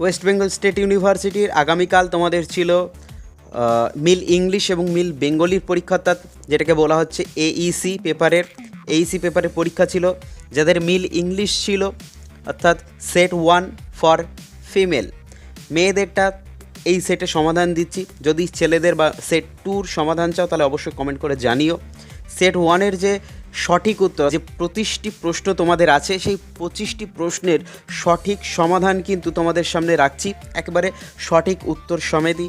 West Bengal state ইউনিভার্সিটির আগামীকাল তোমাদের ছিল মিল ইংলিশ এবং মিল বেঙ্গলির পরীক্ষা, অর্থাৎ যেটাকে বলা হচ্ছে এইসি পেপারের এইসি পেপারের পরীক্ষা ছিল, যাদের মিল ইংলিশ ছিল, অর্থাৎ সেট ওয়ান ফর ফিমেল। মেয়েদেরটা এই সেটে সমাধান দিচ্ছি। যদি ছেলেদের বা সেট টুর সমাধান চাও, তাহলে অবশ্যই কমেন্ট করে জানিও। সেট ওয়ানের যে সঠিক উত্তর, যে পঁচিশটি প্রশ্ন তোমাদের আছে, সেই পঁচিশটি প্রশ্নের সঠিক সমাধান কিন্তু তোমাদের সামনে রাখছি। একেবারে সঠিক উত্তর সমেতই।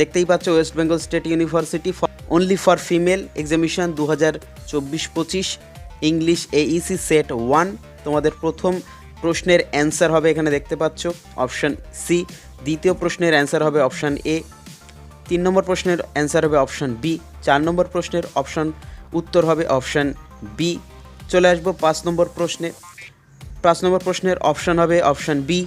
দেখতেই পাচ্ছ West Bengal State University only for female examination দু হাজার চব্বিশ পঁচিশ। ইংলিশ এইসি সেট ওয়ান তোমাদের প্রথম প্রশ্নের অ্যান্সার হবে এখানে দেখতে পাচ্ছ অপশান সি দ্বিতীয় প্রশ্নের অ্যান্সার হবে অপশান এ তিন নম্বর প্রশ্নের অ্যান্সার হবে অপশান বি চার নম্বর প্রশ্নের অপশান উত্তর হবে অপশান বি চলে আসব পাঁচ নম্বর প্রশ্নে। পাঁচ নম্বর প্রশ্নের অপশান হবে অপশান বি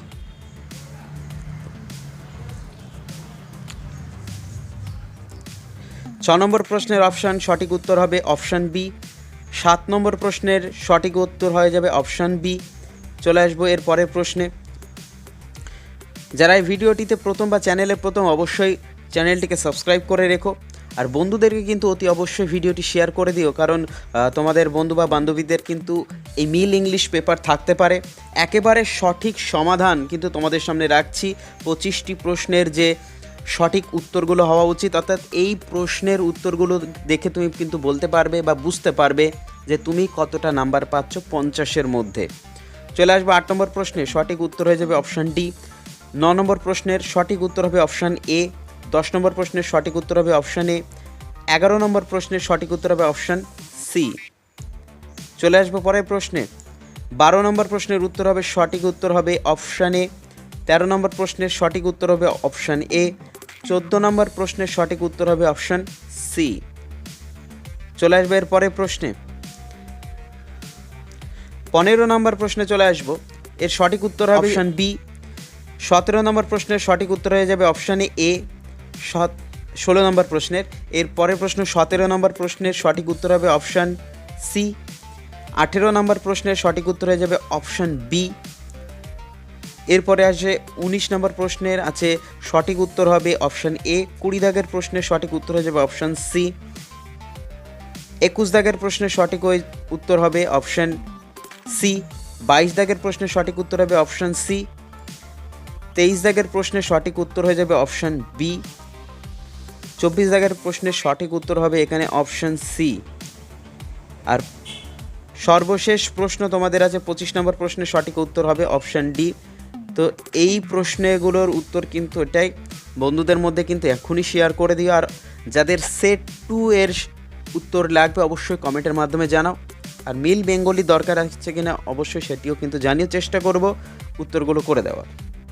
ছ নম্বর প্রশ্নের অপশান সঠিক উত্তর হবে অপশান বি সাত নম্বর প্রশ্নের সঠিক উত্তর হয়ে যাবে অপশান বি চলে আসব এর পরের প্রশ্নে। যারা এই ভিডিওটিতে প্রথম বা চ্যানেলে প্রথম, অবশ্যই চ্যানেলটিকে সাবস্ক্রাইব করে রেখো। আর বন্ধুদেরকে কিন্তু অতি অবশ্যই ভিডিওটি শেয়ার করে দিও, কারণ তোমাদের বন্ধু বা বান্ধবীদের কিন্তু এই মিল ইংলিশ পেপার থাকতে পারে। একেবারে সঠিক সমাধান কিন্তু তোমাদের সামনে রাখছি। পঁচিশটি প্রশ্নের যে সঠিক উত্তরগুলো হওয়া উচিত, অর্থাৎ এই প্রশ্নের উত্তরগুলো দেখে তুমি কিন্তু বলতে পারবে বা বুঝতে পারবে যে তুমি কতটা নাম্বার পাচ্ছ পঞ্চাশের মধ্যে। চলে আসব আট নম্বর প্রশ্নে, সঠিক উত্তর হয়ে যাবে অপশান ডি ন নম্বর প্রশ্নের সঠিক উত্তর হবে অপশান এ দশ নম্বর প্রশ্নের সঠিক উত্তর হবে অপশান এ এগারো নম্বর প্রশ্নের সঠিক উত্তর হবে অপশান সি চলে আসব পরের প্রশ্নে। বারো নম্বর প্রশ্নের উত্তর হবে সঠিক উত্তর হবে অপশান এ তেরো নম্বর প্রশ্নের সঠিক উত্তর হবে অপশান এ চোদ্দ নম্বর প্রশ্নের সঠিক উত্তর হবে অপশান সি চলে আসবে এর পরের প্রশ্নে। পনেরো নম্বর প্রশ্নে চলে আসব। এর সঠিক উত্তর হবে অপশান বি সতেরো নম্বর প্রশ্নের সঠিক উত্তর হয়ে যাবে অপশানে এ ষোলো নম্বর প্রশ্নের। এর পরের প্রশ্ন, সতেরো নম্বর প্রশ্নের সঠিক উত্তর হবে অপশান সি। আঠেরো নম্বর প্রশ্নের সঠিক উত্তর হয়ে যাবে অপশান বি। এরপরে আসে উনিশ নম্বর প্রশ্নের, আছে সঠিক উত্তর হবে অপশান এ। কুড়ি দাগের প্রশ্নের সঠিক উত্তর হয়ে যাবে অপশান সি। একুশ দাগের প্রশ্নের সঠিক উত্তর হবে অপশান সি। বাইশ দাগের প্রশ্নের সঠিক উত্তর হবে অপশান সি। তেইশ দাগের প্রশ্নের সঠিক উত্তর হয়ে যাবে অপশান বি। চব্বিশ দাগের প্রশ্নের সঠিক উত্তর হবে এখানে অপশান সি আর সর্বশেষ প্রশ্ন তোমাদের আছে, পঁচিশ নম্বর প্রশ্নের সঠিক উত্তর হবে অপশান ডি তো এই প্রশ্নগুলোর উত্তর কিন্তু এটাই, বন্ধুদের মধ্যে কিন্তু এখনই শেয়ার করে দিও। আর যাদের সেট টু এর উত্তর লাগবে অবশ্যই কমেন্টের মাধ্যমে জানাও। আর মিল বেঙ্গলি দরকার আছে কিনা অবশ্যই সেটিও কিন্তু জানিয়ে চেষ্টা করব উত্তরগুলো করে দেওয়ার।